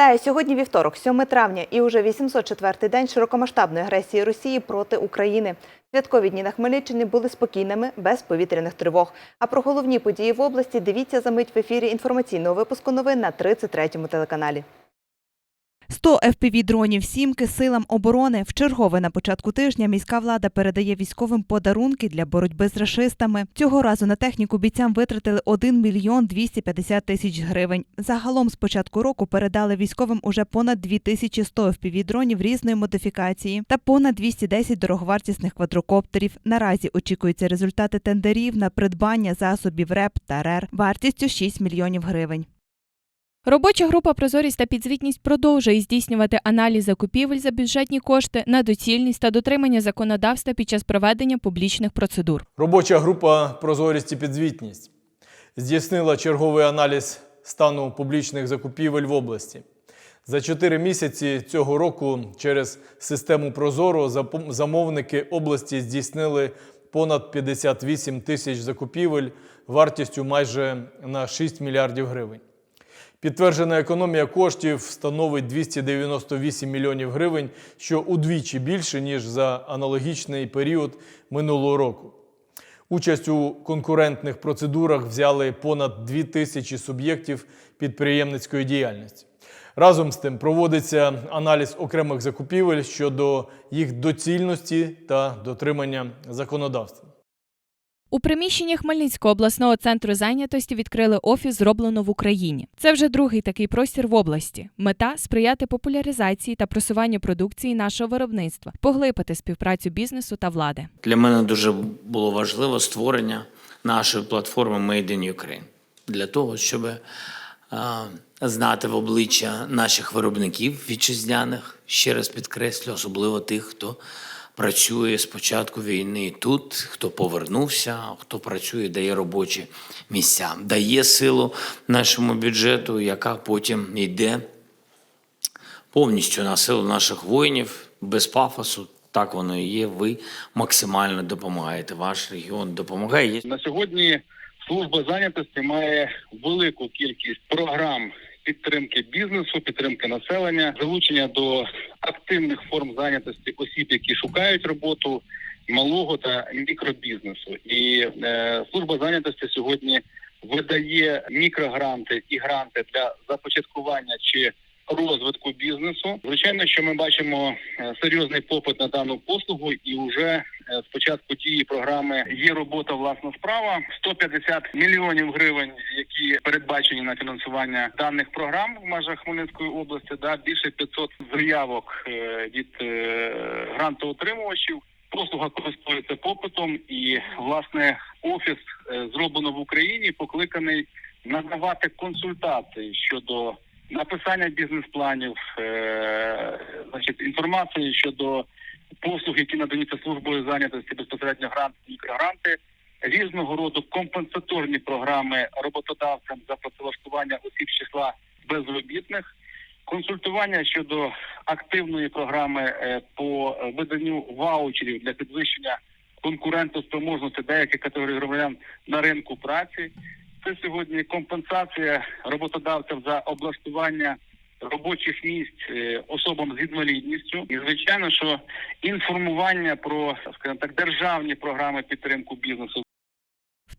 Вітаю сьогодні вівторок, 7 травня, і уже 804-й день широкомасштабної агресії Росії проти України. Святкові дні на Хмельниччині були спокійними, без повітряних тривог. А про головні події в області дивіться за мить в ефірі інформаційного випуску новин на 33-му телеканалі. 100 FPV-дронів «Сімки» силам оборони. Вчергове на початку тижня міська влада передає військовим подарунки для боротьби з рашистами. Цього разу на техніку бійцям витратили 1 мільйон 250 тисяч гривень. Загалом з початку року передали військовим уже понад 2100 FPV-дронів різної модифікації та понад 210 дороговартісних квадрокоптерів. Наразі очікуються результати тендерів на придбання засобів РЕП та РЕР вартістю 6 мільйонів гривень. Робоча група Прозорість та підзвітність продовжує здійснювати аналіз закупівель за бюджетні кошти на доцільність та дотримання законодавства під час проведення публічних процедур. Робоча група Прозорість і підзвітність здійснила черговий аналіз стану публічних закупівель в області. За чотири місяці цього року через систему Прозоро замовники області здійснили понад 58 тисяч закупівель вартістю майже на 6 мільярдів гривень. Підтверджена економія коштів становить 298 мільйонів гривень, що удвічі більше, ніж за аналогічний період минулого року. Участь у конкурентних процедурах взяли понад 2 тисячі суб'єктів підприємницької діяльності. Разом з тим проводиться аналіз окремих закупівель щодо їх доцільності та дотримання законодавства. У приміщенні Хмельницького обласного центру зайнятості відкрили офіс зроблено в Україні. Це вже другий такий простір в області. Мета сприяти популяризації та просуванню продукції нашого виробництва, поглибити співпрацю бізнесу та влади. Для мене дуже було важливо створення нашої платформи Made in Ukraine для того, щоб е, знати в обличчя наших виробників вітчизняних, ще раз підкреслю, особливо тих, хто працює з початку війни тут, хто повернувся, хто працює, дає робочі місця, дає силу нашому бюджету, яка потім йде повністю на силу наших воїнів, без пафосу. Так воно і є. Ви максимально допомагаєте. Ваш регіон допомагає. На сьогодні служба зайнятості має велику кількість програм підтримки бізнесу, підтримки населення, залучення до активних форм зайнятості осіб, які шукають роботу малого та мікробізнесу. І е, служба зайнятості сьогодні видає мікрогранти і гранти для започаткування чи розвитку бізнесу. Звичайно, що ми бачимо е, серйозний попит на дану послугу, і вже е, з початку дії програми є робота власна справа. 150 мільйонів гривень, які передбачені на фінансування даних програм в межах Хмельницької області, да більше 500 заявок е, від грантоотримувачів. Послуга користується попитом, і власне офіс зроблено в Україні, покликаний надавати консультації щодо написання бізнес-планів, е, значить, інформації щодо послуг, які надаються службою зайнятості, безпосередньо гранти, мікрогранти, різного роду компенсаторні програми роботодавцям за працевлаштування осіб числа безробітних, консультування щодо активної програми е, по виданню ваучерів для підвищення конкурентоспроможності деяких категорій громадян на ринку праці. Це сьогодні компенсація роботодавців за облаштування робочих місць е, особам з інвалідністю. І звичайно, що інформування про скажімо так державні програми підтримку бізнесу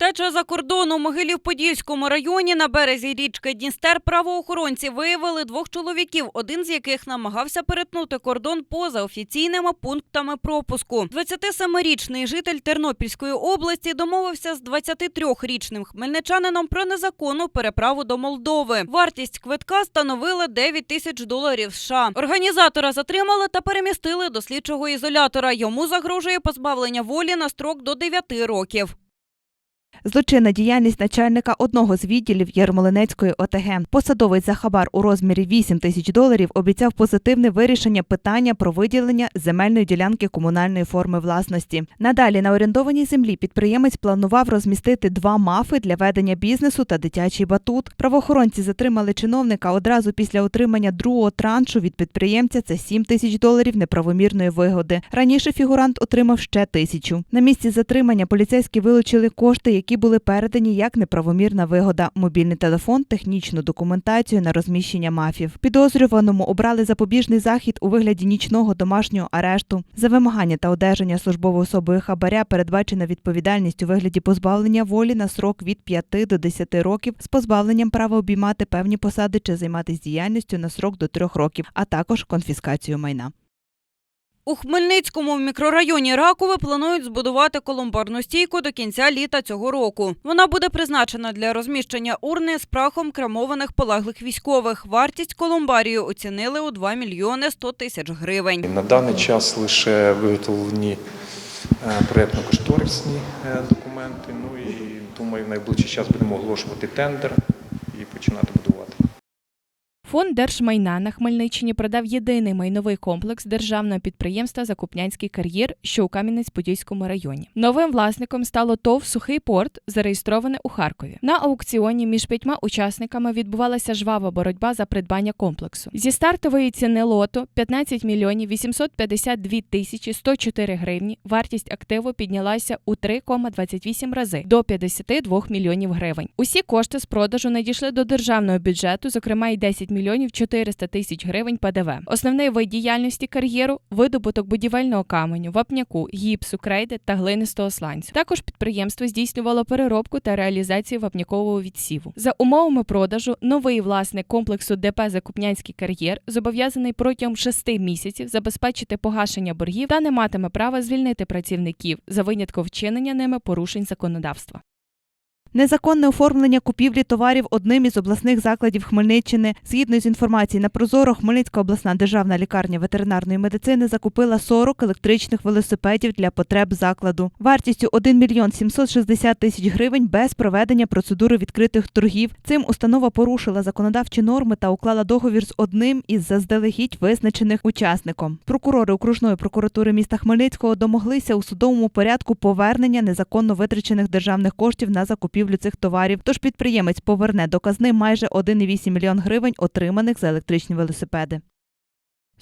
Втеча за кордон у Могилів-Подільському районі на березі річки Дністер правоохоронці виявили двох чоловіків, один з яких намагався перетнути кордон поза офіційними пунктами пропуску. 27-річний житель Тернопільської області домовився з 23-річним хмельничанином про незаконну переправу до Молдови. Вартість квитка становила 9 тисяч доларів США. Організатора затримали та перемістили до слідчого ізолятора. Йому загрожує позбавлення волі на строк до 9 років. Злочинна діяльність начальника одного з відділів Ярмолинецької ОТГ. Посадовець за хабар у розмірі 8 тисяч доларів обіцяв позитивне вирішення питання про виділення земельної ділянки комунальної форми власності. Надалі на орендованій землі підприємець планував розмістити два мафи для ведення бізнесу та дитячий батут. Правоохоронці затримали чиновника одразу після отримання другого траншу від підприємця. Це 7 тисяч доларів неправомірної вигоди. Раніше фігурант отримав ще тисячу. На місці затримання поліцейські вилучили кошти, які були передані як неправомірна вигода, мобільний телефон, технічну документацію на розміщення мафів. Підозрюваному обрали запобіжний захід у вигляді нічного домашнього арешту. За вимагання та одержання службовою особою хабаря передбачена відповідальність у вигляді позбавлення волі на срок від 5 до 10 років з позбавленням права обіймати певні посади чи займатися діяльністю на срок до 3 років, а також конфіскацію майна. У Хмельницькому в мікрорайоні Ракове планують збудувати колумбарну стійку до кінця літа цього року. Вона буде призначена для розміщення урни з прахом кремованих полеглих військових. Вартість колумбарію оцінили у 2 мільйони 100 тисяч гривень. На даний час лише виготовлені е, проєктно-кошторисні е, документи. Ну і думаю, в найближчий час будемо оголошувати тендер і починати будувати. Фонд держмайна на Хмельниччині продав єдиний майновий комплекс державного підприємства Закупнянський кар'єр, що у Кам'янець-Подільському районі. Новим власником стало ТОВ Сухий порт, зареєстроване у Харкові. На аукціоні між п'ятьма учасниками відбувалася жвава боротьба за придбання комплексу. Зі стартової ціни лоту 15 мільйонів 852 тисячі 104 гривні. Вартість активу піднялася у 3,28 рази до 52 мільйонів гривень. Усі кошти з продажу надійшли до державного бюджету, зокрема й 10 мільйонів 400 тисяч гривень ПДВ. Основний вид діяльності кар'єру видобуток будівельного каменю, вапняку, гіпсу, крейди та глинистого сланцю. Також підприємство здійснювало переробку та реалізацію вапнякового відсіву. За умовами продажу новий власник комплексу ДП Закупнянський кар'єр зобов'язаний протягом шести місяців забезпечити погашення боргів та не матиме права звільнити працівників за винятком вчинення ними порушень законодавства. Незаконне оформлення купівлі товарів одним із обласних закладів Хмельниччини. Згідно з інформацією на Прозоро, Хмельницька обласна державна лікарня ветеринарної медицини закупила 40 електричних велосипедів для потреб закладу. Вартістю 1 мільйон 760 тисяч гривень без проведення процедури відкритих торгів. Цим установа порушила законодавчі норми та уклала договір з одним із заздалегідь визначених учасником. Прокурори окружної прокуратури міста Хмельницького домоглися у судовому порядку повернення незаконно витрачених державних коштів на закупівлю цих товарів. Тож підприємець поверне до казни майже 1,8 мільйон гривень, отриманих за електричні велосипеди.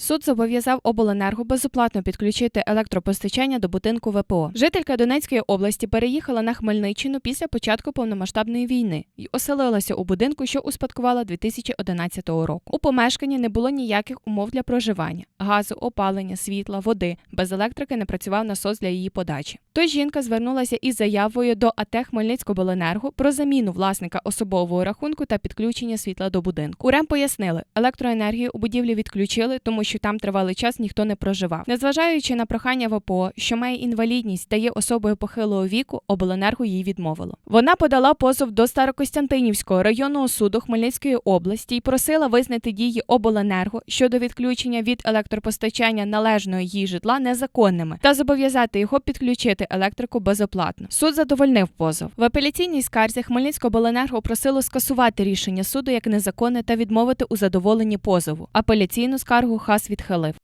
Суд зобов'язав обленерго безоплатно підключити електропостачання до будинку ВПО. Жителька Донецької області переїхала на Хмельниччину після початку повномасштабної війни і оселилася у будинку, що успадкувала 2011 року. У помешканні не було ніяких умов для проживання: газу, опалення, світла, води. Без електрики не працював насос для її подачі. Тож жінка звернулася із заявою до АТ Хмельницькобленерго про заміну власника особового рахунку та підключення світла до будинку. У РЕМ пояснили, електроенергію у будівлі відключили, тому що там тривалий час ніхто не проживав. Незважаючи на прохання ВПО, що має інвалідність та є особою похилого віку, обленерго їй відмовило. Вона подала позов до Старокостянтинівського районного суду Хмельницької області і просила визнати дії обленерго щодо відключення від електропостачання належного їй житла незаконними та зобов'язати його підключити електрику безоплатно. Суд задовольнив позов. В апеляційній скарзі Хмельницькобленерго просило скасувати рішення суду як незаконне та відмовити у задоволенні позову. Апеляційну скаргу ХАС відхилив.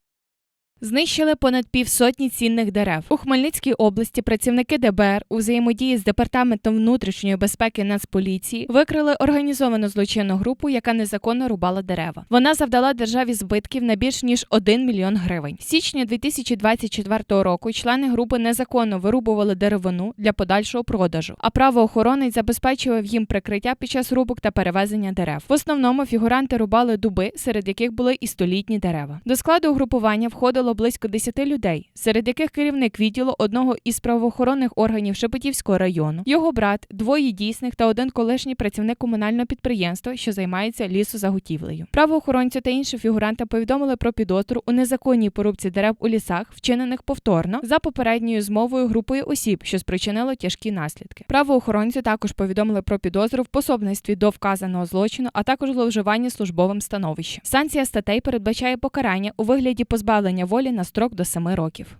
Знищили понад півсотні цінних дерев. У Хмельницькій області працівники ДБР у взаємодії з департаментом внутрішньої безпеки Нацполіції викрили організовану злочинну групу, яка незаконно рубала дерева. Вона завдала державі збитків на більш ніж 1 мільйон гривень. З січня 2024 року члени групи незаконно вирубували деревину для подальшого продажу, а правоохоронець забезпечував їм прикриття під час рубок та перевезення дерев. В основному фігуранти рубали дуби, серед яких були і столітні дерева. До складу угрупування входило близько 10 людей, серед яких керівник відділу одного із правоохоронних органів Шепетівського району, його брат, двоє дійсних та один колишній працівник комунального підприємства, що займається лісозаготівлею. Правоохоронцю та інші фігуранти повідомили про підозру у незаконній порубці дерев у лісах, вчинених повторно за попередньою змовою групою осіб, що спричинило тяжкі наслідки. Правоохоронцю також повідомили про підозру в пособництві до вказаного злочину, а також зловживанні службовим становищем. Санкція статей передбачає покарання у вигляді позбавлення волі на строк до 7 років.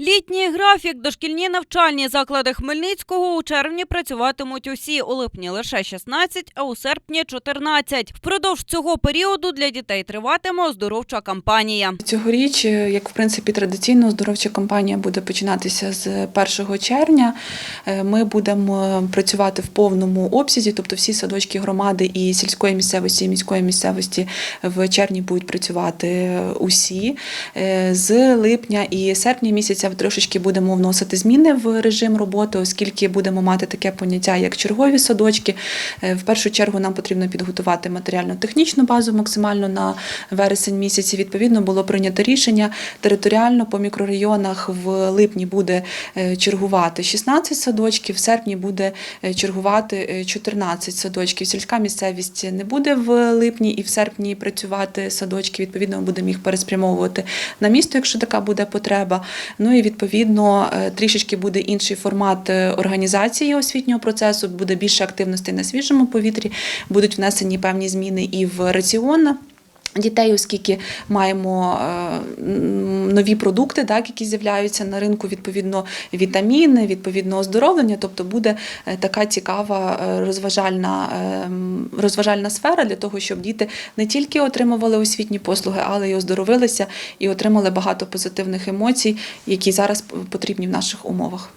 Літній графік дошкільні навчальні заклади Хмельницького у червні працюватимуть усі, у липні лише 16, а у серпні 14. Впродовж цього періоду для дітей триватиме оздоровча кампанія. Цьогоріч, е, як в принципі традиційно, оздоровча кампанія буде починатися з 1 червня. Е, Ми будемо працювати в повному обсязі, тобто всі садочки громади і сільської місцевості, і міської місцевості в червні будуть працювати усі. Е, З липня і серпня місяця місяця трошечки будемо вносити зміни в режим роботи, оскільки будемо мати таке поняття, як чергові садочки. Е, В першу чергу нам потрібно підготувати матеріально-технічну базу максимально на вересень місяці. Відповідно, було прийнято рішення територіально по мікрорайонах в липні буде е, чергувати 16 садочків, в серпні буде е, чергувати е, 14 садочків. Сільська місцевість не буде в липні і в серпні працювати садочки. Відповідно, будемо їх переспрямовувати на місто, якщо така буде потреба. Ну і відповідно е, трішечки буде інший формат е, організації освітнього процесу, буде більше активності на свіжому повітрі, будуть внесені певні зміни і в раціон. Дітей, оскільки маємо е, нові продукти, так, які з'являються на ринку, відповідно, вітаміни, відповідно оздоровлення, тобто буде е, така цікава е, розважальна, розважальна сфера для того, щоб діти не тільки отримували освітні послуги, але й оздоровилися і отримали багато позитивних емоцій, які зараз потрібні в наших умовах.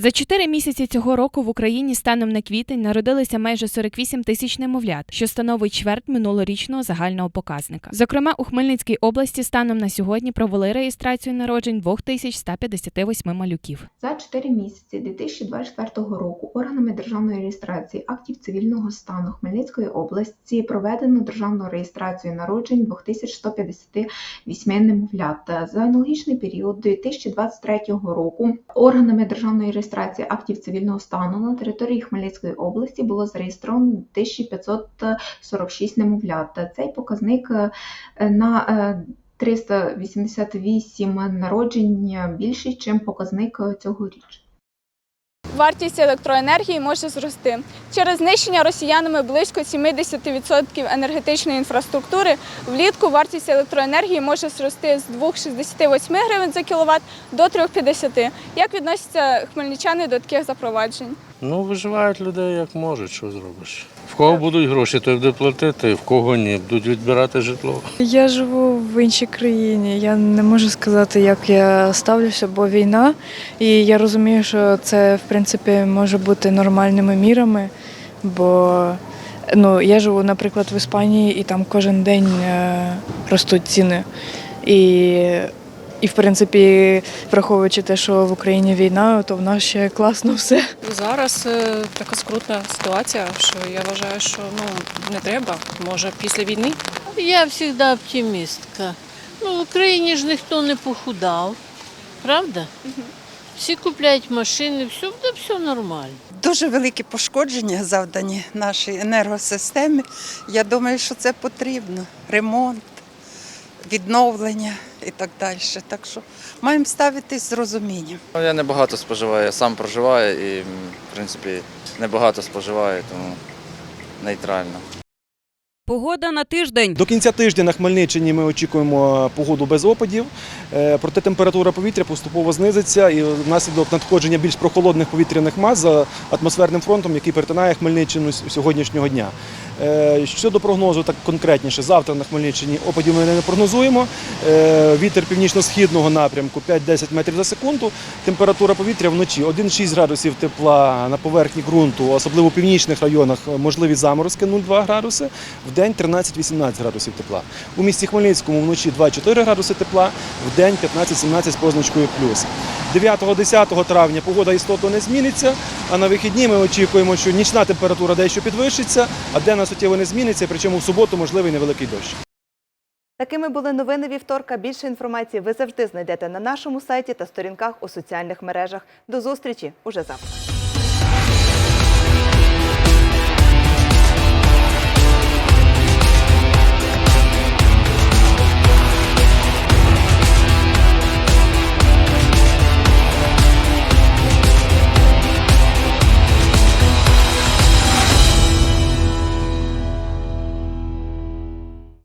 За чотири місяці цього року в Україні станом на квітень народилися майже 48 тисяч немовлят, що становить чверть минулорічного загального показника. Зокрема, у Хмельницькій області станом на сьогодні провели реєстрацію народжень 2158 малюків. За 4 місяці 2024 року органами державної реєстрації актів цивільного стану Хмельницької області проведено державну реєстрацію народжень 2158 немовлят. За аналогічний період 2023 року органами державної реєстрації актів цивільного стану на території Хмельницької області було зареєстровано 1546 немовлят. Цей показник е, на е, 388 народжень більший, ніж показник цьогоріч. Вартість електроенергії може зрости через знищення росіянами близько 70% енергетичної інфраструктури. Влітку вартість електроенергії може зрости з 2,68 гривень за кіловат до 3,50. Як відносяться хмельничани до таких запроваджень? Ну, виживають людей як можуть, що зробиш. В кого будуть гроші, той буде платити, в кого ні, будуть відбирати житло. Я живу в іншій країні. Я не можу сказати, як я ставлюся, бо війна. І я розумію, що це в принципі може бути нормальними мірами. Бо ну, я живу, наприклад, в Іспанії, і там кожен день е, ростуть ціни. І, і в принципі, враховуючи те, що в Україні війна, то в нас ще класно все. Зараз е, така скрутна ситуація, що я вважаю, що ну не треба. Може, після війни Я завжди оптимістка. Ну, в Україні ж ніхто не похудав, правда? Всі купляють машини, все буде все нормально. Дуже великі пошкодження завдані нашій енергосистемі. Я думаю, що це потрібно. Ремонт, відновлення і так далі. Так що маємо ставитись з розумінням. Ну, Я небагато споживаю, я сам проживаю і, в принципі, небагато споживаю, тому нейтрально. Погода на тиждень. До кінця тижня на Хмельниччині ми очікуємо погоду без опадів, Е, проте температура повітря поступово знизиться і внаслідок надходження більш прохолодних повітряних мас за атмосферним фронтом, який перетинає Хмельниччину з сьогоднішнього дня. Е, Щодо прогнозу, так конкретніше, завтра на Хмельниччині опадів ми не прогнозуємо. Е, Вітер північно-східного напрямку 5-10 метрів за секунду. Температура повітря вночі 1-6 градусів тепла на поверхні ґрунту, особливо в північних районах можливі заморозки 0,2 градуси, в день 13-18 градусів тепла. У місті Хмельницькому вночі 2-4 градуси тепла, в день 15-17 з позначкою плюс. 9-10 травня погода істотно не зміниться, а на вихідні ми очікуємо, що нічна температура дещо підвищиться, а денна суттєво не зміниться, причому в суботу можливий невеликий дощ. Такими були новини вівторка. Більше інформації ви завжди знайдете на нашому сайті та сторінках у соціальних мережах. До зустрічі уже завтра.